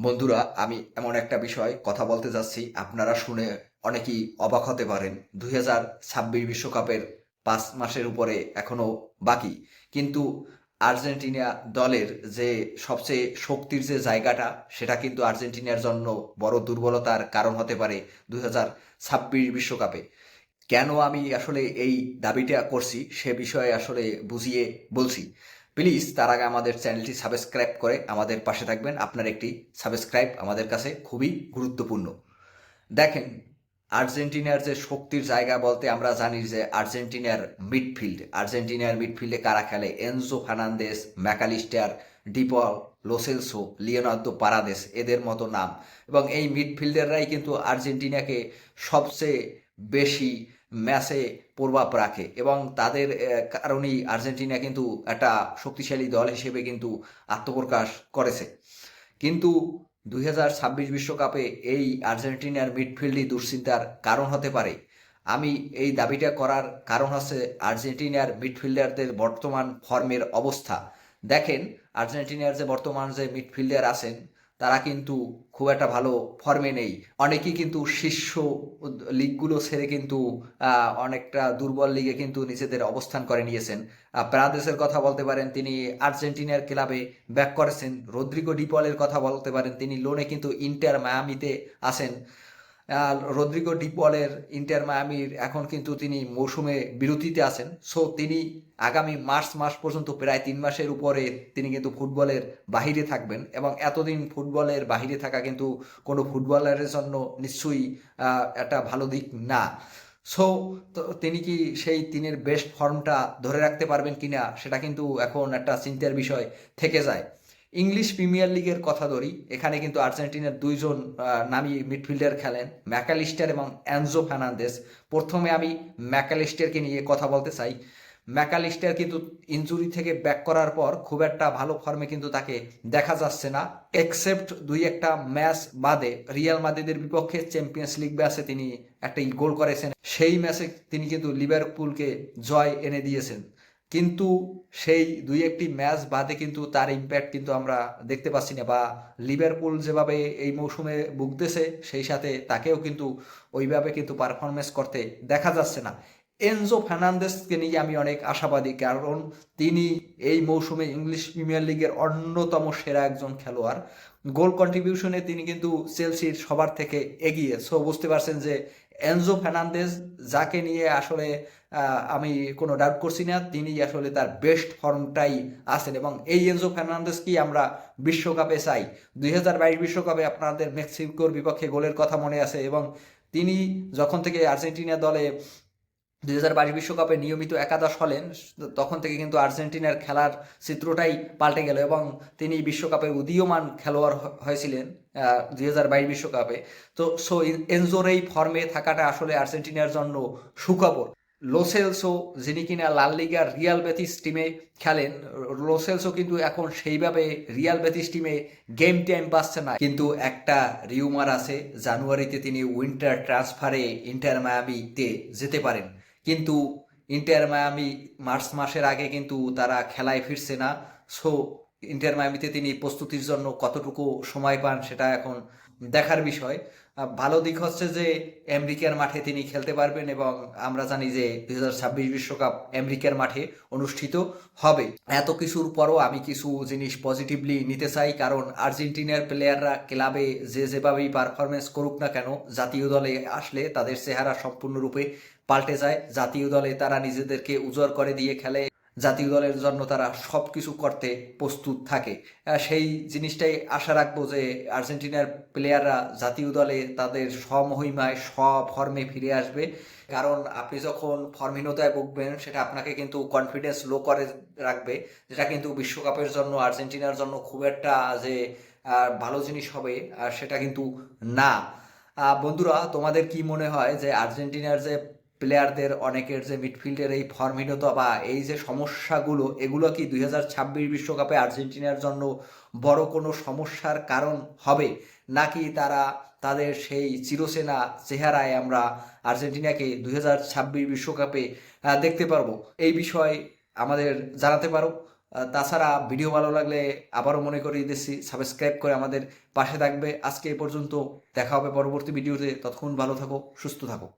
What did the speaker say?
বন্ধুরা, আমি এমন একটা বিষয় কথা বলতে যাচ্ছি। আপনারা শুনে অনেকেই অবাক হতে পারেন। দুই হাজার ছাব্বিশ বিশ্বকাপের পাঁচ মাসের উপরে এখনও বাকি। কিন্তু আর্জেন্টিনা দলের যে সবচেয়ে শক্তির যে জায়গাটা, সেটা কিন্তু আর্জেন্টিনার জন্য বড় দুর্বলতার কারণ হতে পারে দুই হাজার ছাব্বিশ বিশ্বকাপে। কেন আমি আসলে এই দাবিটা করছি, সে বিষয়ে আসলে বুঝিয়ে বলছি। প্লিজ তার আগে আমাদের চ্যানেলটি সাবস্ক্রাইব করে আমাদের পাশে থাকবেন। আপনার একটি সাবস্ক্রাইব আমাদের কাছে খুবই গুরুত্বপূর্ণ। দেখেন, আর্জেন্টিনার যে শক্তির জায়গা বলতে আমরা জানি যে আর্জেন্টিনার মিডফিল্ড। আর্জেন্টিনার মিডফিল্ডে কারা খেলে? Enzo Fernandez MacAllister, De Paul, Lo Celso, Leonardo Paredes, এদের মতো নাম। এবং এই মিডফিল্ডাররাই কিন্তু আর্জেন্টিনাকে সবচেয়ে বেশি ম্যাচে প্রভাব রাখে এবং তাদের কারণেই আর্জেন্টিনা কিন্তু একটা শক্তিশালী দল হিসেবে কিন্তু আত্মপ্রকাশ করেছে। কিন্তু দুই বিশ্বকাপে এই আর্জেন্টিনার মিডফিল্ডই দুশ্চিন্তার কারণ হতে পারে। আমি এই দাবিটা করার কারণ হচ্ছে আর্জেন্টিনার মিডফিল্ডারদের বর্তমান ফর্মের অবস্থা। দেখেন, আর্জেন্টিনার যে বর্তমান যে মিডফিল্ডার আছেন তারা কিন্তু খুব একটা ভালো ফর্মে নেই। অনেকেই কিন্তু শীর্ষ লিগগুলো ছেড়ে কিন্তু অনেকটা দুর্বল লিগে কিন্তু নিজেদের অবস্থান করে নিয়েছেন। প্রাদেশের কথা বলতে পারেন তিনি আর্জেন্টিনার ক্লাবে ব্যাক করেছেন। রদ্রিগো ডিপলের কথা বলতে পারেন তিনি লোনে কিন্তু ইন্টার মায়ামিতে আহ, রদ্রিগো ডিপলের ইন্টার মায়ামির এখন কিন্তু তিনি মৌসুমে বিরতিতে আছেন। সো তিনি আগামী মার্চ মাস পর্যন্ত প্রায় তিন মাসের উপরে তিনি কিন্তু ফুটবলের বাহিরে থাকবেন এবং এতদিন ফুটবলের বাহিরে থাকা কিন্তু কোনো ফুটবলারের জন্য নিশ্চয়ই একটা ভালো দিক না। সো তিনি কি সেই তিনের বেস্ট ফর্মটা ধরে রাখতে পারবেন কিনা সেটা কিন্তু এখন একটা চিন্তার বিষয় থেকে যায়। ইংলিশ প্রিমিয়ার লিগের কথা ধরি, এখানে কিন্তু আর্জেন্টিনার দুইজন নামী মিডফিল্ডার খেলেন, ম্যাকালিস্টার এবং অ্যানজো ফার্নান্দেস প্রথমে আমি ম্যাকালিস্টারকে নিয়ে কথা বলতে চাই। ম্যাকালিস্টার কিন্তু ইনজুরি থেকে ব্যাক করার পর খুব একটা ভালো ফর্মে কিন্তু তাকে দেখা যাচ্ছে না এক্সেপ্ট দুই একটা ম্যাচ বাদে রিয়াল মাদ্রিদের বিপক্ষে চ্যাম্পিয়ন্স লিগ ম্যাচে তিনি একটা গোল করেছেন। সেই ম্যাচে তিনি কিন্তু লিভারপুলকে জয় এনে দিয়েছেন। কিন্তু সেই দুই একটি ম্যাচ বাদে কিন্তু তার ইম্প্যাক্ট কিন্তু আমরা দেখতে পাচ্ছি না বা লিভারপুল যেভাবে এই মৌসুমে ভুগতেছে, সেই সাথে তাকেও কিন্তু ওইভাবে কিন্তু পারফরমেন্স করতে দেখা যাচ্ছে না। এনজো ফার্নান্দেসকে নিয়ে আমি অনেক আশাবাদী, কারণ তিনি এই মৌসুমে ইংলিশ প্রিমিয়ার লিগের অন্যতম সেরা একজন খেলোয়াড়। গোল কন্ট্রিবিউশনে তিনি কিন্তু চেলসির সবার থেকে এগিয়ে। সো বুঝতে পারছেন যে এনজো ফার্নান্দেজ যাকে নিয়ে আসলে আমি কোনো ডাউট করছি না, তিনি আসলে তার বেস্ট ফর্মটাই আছেন এবং এই এনজো ফার্নান্দেজকেই আমরা বিশ্বকাপে চাই? দুই বিশ্বকাপে আপনাদের মেক্সিকোর বিপক্ষে গোলের কথা মনে আছে এবং তিনি যখন থেকে আর্জেন্টিনা দলে দুই হাজার বাইশ বিশ্বকাপে নিয়মিত একাদশ হলেন, তখন থেকে কিন্তু আর্জেন্টিনার খেলার চিত্রটাই পাল্টে গেল এবং তিনি বিশ্বকাপে উদীয়মান খেলোয়াড় হয়েছিলেন দুই হাজার বাইশ বিশ্বকাপে। তো সো এনজোর এই ফর্মে থাকাটা আসলে আর্জেন্টিনার জন্য সুখবর। লোসেলসো যিনি কিনা লাল লিগার রিয়াল বেতিস টিমে খেলেন লোসেলসো কিন্তু এখন সেইভাবে রিয়াল বেতিস টিমে গেম টাইম পাচ্ছে না। কিন্তু একটা রিউমার আছে, জানুয়ারিতে তিনি উইন্টার ট্রান্সফারে ইন্টার মায়ামিতে যেতে পারেন। কিন্তু ইন্টার মায়ামি মার্চ মাসের আগে কিন্তু তারা খেলায় ফিরছে না। সো ইন্টার মায়ামিতে তিনি প্রস্তুতির জন্য কতটুকু সময় পান সেটা এখন দেখার বিষয়। ভালো দিক হচ্ছে যে আমেরিকার মাঠে তিনি খেলতে পারবেন এবং আমরা জানি যে দুই হাজার ছাব্বিশ বিশ্বকাপ আমেরিকার মাঠে অনুষ্ঠিত হবে। এত কিছুর পরও আমি কিছু জিনিস পজিটিভলি নিতে চাই, কারণ আর্জেন্টিনার প্লেয়াররা ক্লাবে যে যেভাবেই পারফরমেন্স করুক না কেন, জাতীয় দলে আসলে তাদের চেহারা সম্পূর্ণরূপে পাল্টে যায়। জাতীয় দলে তারা নিজেদেরকে উজ্জ্বল করে দিয়ে খেলে জাতীয় দলের জন্য তারা সব কিছু করতে প্রস্তুত থাকে। সেই জিনিসটাই আশা রাখব যে আর্জেন্টিনার প্লেয়াররা জাতীয় দলে তাদের স্বমহিমায় স্বফর্মে ফিরে আসবে। কারণ আপনি যখন ফর্মহীনতায় ভুগবেন, সেটা আপনাকে কিন্তু কনফিডেন্স লো করে রাখবে। যেটা কিন্তু বিশ্বকাপের জন্য, আর্জেন্টিনার জন্য খুব একটা যে ভালো জিনিস হবে, আর সেটা কিন্তু না। বন্ধুরা, তোমাদের কি মনে হয় যে আর্জেন্টিনার যে প্লেয়ারদের অনেকের যে মিডফিল্ডের এই ফর্মহীনতা বা এই যে সমস্যাগুলো, এগুলো কি দুই হাজার ছাব্বিশ বিশ্বকাপে আর্জেন্টিনার জন্য বড় কোনো সমস্যার কারণ হবে? নাকি তারা তাদের সেই চিরসেনা চেহারায় আমরা আর্জেন্টিনাকে দুই হাজার ছাব্বিশ বিশ্বকাপে দেখতে পারব? এই বিষয়ে আমাদের জানাতে পারো। তাছাড়া ভিডিও ভালো লাগলে আবারও মনে করিয়ে দিচ্ছি সাবস্ক্রাইব করে আমাদের পাশে থাকবে। আজকে এ পর্যন্ত দেখা হবে পরবর্তী ভিডিওতে। ততক্ষণ ভালো থাকো, সুস্থ থাকো।